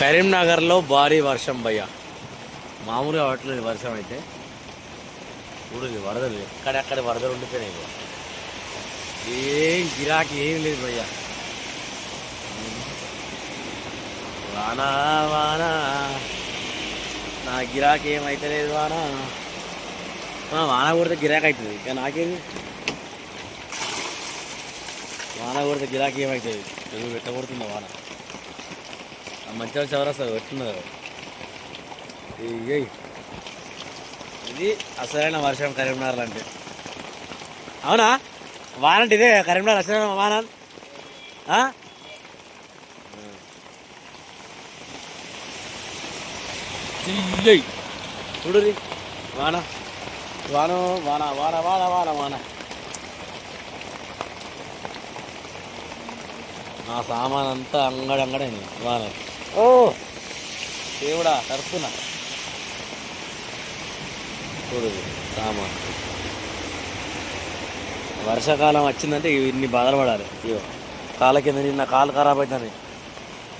కరీంనగర్లో భారీ వర్షం భయ్య. మామూలుగా అవట్లేదు వర్షం అయితే ఇప్పుడు వరదలు ఎక్కడెక్కడ వరదలు ఉండిపోయినాయి ఏం గిరాకీ ఏం లేదు భయ్య. వాన వాన. నా గిరాకీ ఏమైతే లేదు వాన. వాన కొడితే గిరాకీ అవుతుంది. ఇక నాకేంది వాన కొడితే గిరాకీ ఏమవుతుంది నువ్వు పెట్టకూడుతుందా వాన? మంచిగా చవరస్తా పెట్టున్నారు ఏయ్ ఇది అసలైన వర్షం కరీంనగర్ అంటే. అవునా? వాన అంటే ఇదే కరీంనగర్ అసలైన వాన ఆ? చెయ్యయ్. చూడు వాన. వాన వాన వాన వాన వాన వాన. నా సామాన్ అంతా అంగడి అంగడైంది వాన. ఓ. దేవుడా తరుపునా చూడు ఇది వర్షాకాలం వచ్చిందంటే ఇన్ని బాధలు పడాలి. ఇగో కాళ్ళ కింద నిన్న కాలు ఖరాబ్ అవుతుంది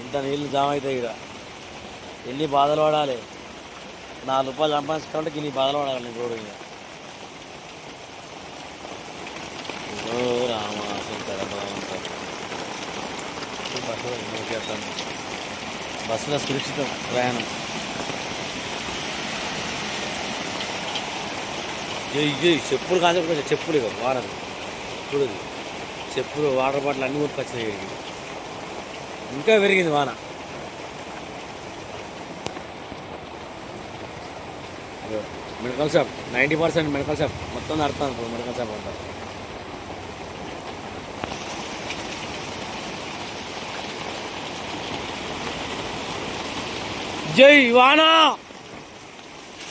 ఇంత నీళ్ళు జామ అవుతాయి ఇక్కడ ఎన్ని బాధలు పడాలి. నాలుగు రూపాయలు సంపాదించుకుంటే ఇన్ని బాధలు పడాలి రోడ్డు మీద. ఓ రామ శంకర భగవంతుడా. బస్సులో సురక్షిత సురక్షితం ప్రయాణం జై చెప్పులు కాదు కొంచెం చెప్పులు ఇక వాడదు. ఇప్పుడు చెప్పులు వాటర్ బాటిల్ అన్ని కొట్టుకొచ్చినాయి ఇంకా పెరిగింది వాన. Medical shop ninety percent medical shop మొత్తం అర్థం ఇప్పుడు మెడికల్ షాప్ అంటారు జై వానా!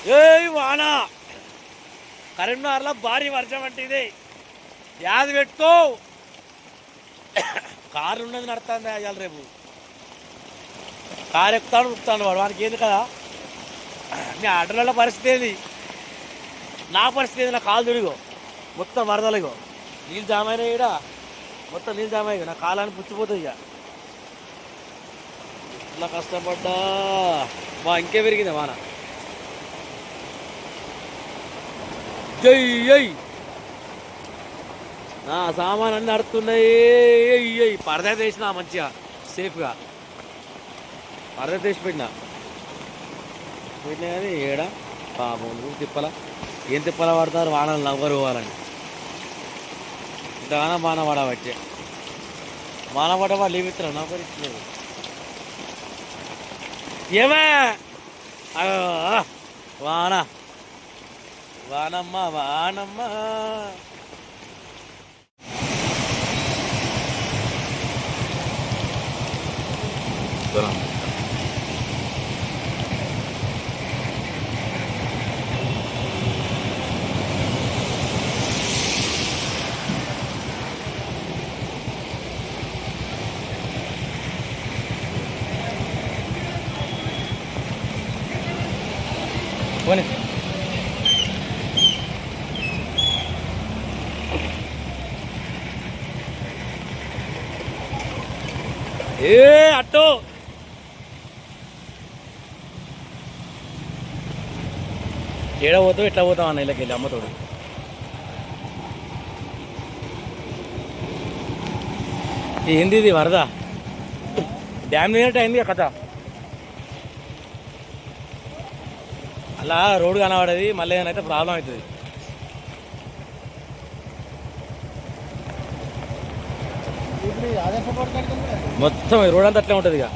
జై వానా! కరీంనగర్లో భారీ వర్షం అంటే ఇది యాది పెట్టుకో. కారు ఉన్నది నడుతుంది అయ్యాలి రేపు. కారు ఎక్కుతాడు ఉక్కుతాడు వాడు. వానికి ఏంది కదా? నీ ఆటోల పరిస్థితి ఏది? నా పరిస్థితి ఏది? నా కాలు తిరిగో మొత్తం వరదలుగో నీళ్ళు జామ అయినాయి ఈడ. మొత్తం నీళ్ళు జామ నా కాలాన్ని పుచ్చిపోతుంది ఇక ఇట్లా కష్టపడ్డా? మా ఇంకే పెరిగింది వాన. జై జై నా సామాన్ అన్ని అడుతున్నాయి ఏయ్, పరదా తీసిన మంచిగా సేఫ్గా. పరదా తీసి పెట్టినా. పెట్టినా కానీ ఏడ? పాపం తిప్పల తిప్పలా. ఏం తిప్పలా పడతారు? వానలు నవ్వరు పోవాలని ఇంతగానో వాన పడవచ్చే. వాన పడవా? లీవ్ ఇస్తారా నవ్వరు ఇచ్చలేదు ఏమే అగో, వాన వానమ్మ వానమ్మ పోనీ. ఏ అట్టు. ఏడ పోతావు ఎట్లా పోతావు అన్న ఇళ్ళకి వెళ్ళి అమ్మతోడు ఏంది ఇది వరద? డ్యామ్ లేనట్టు అయింది కథ. అలా రోడ్డు కనబడేది మళ్ళీ ఏదైనా అయితే ప్రాబ్లం అవుతుంది. మొత్తం రోడ్ అంతా అట్లే ఉంటుంది ఇక.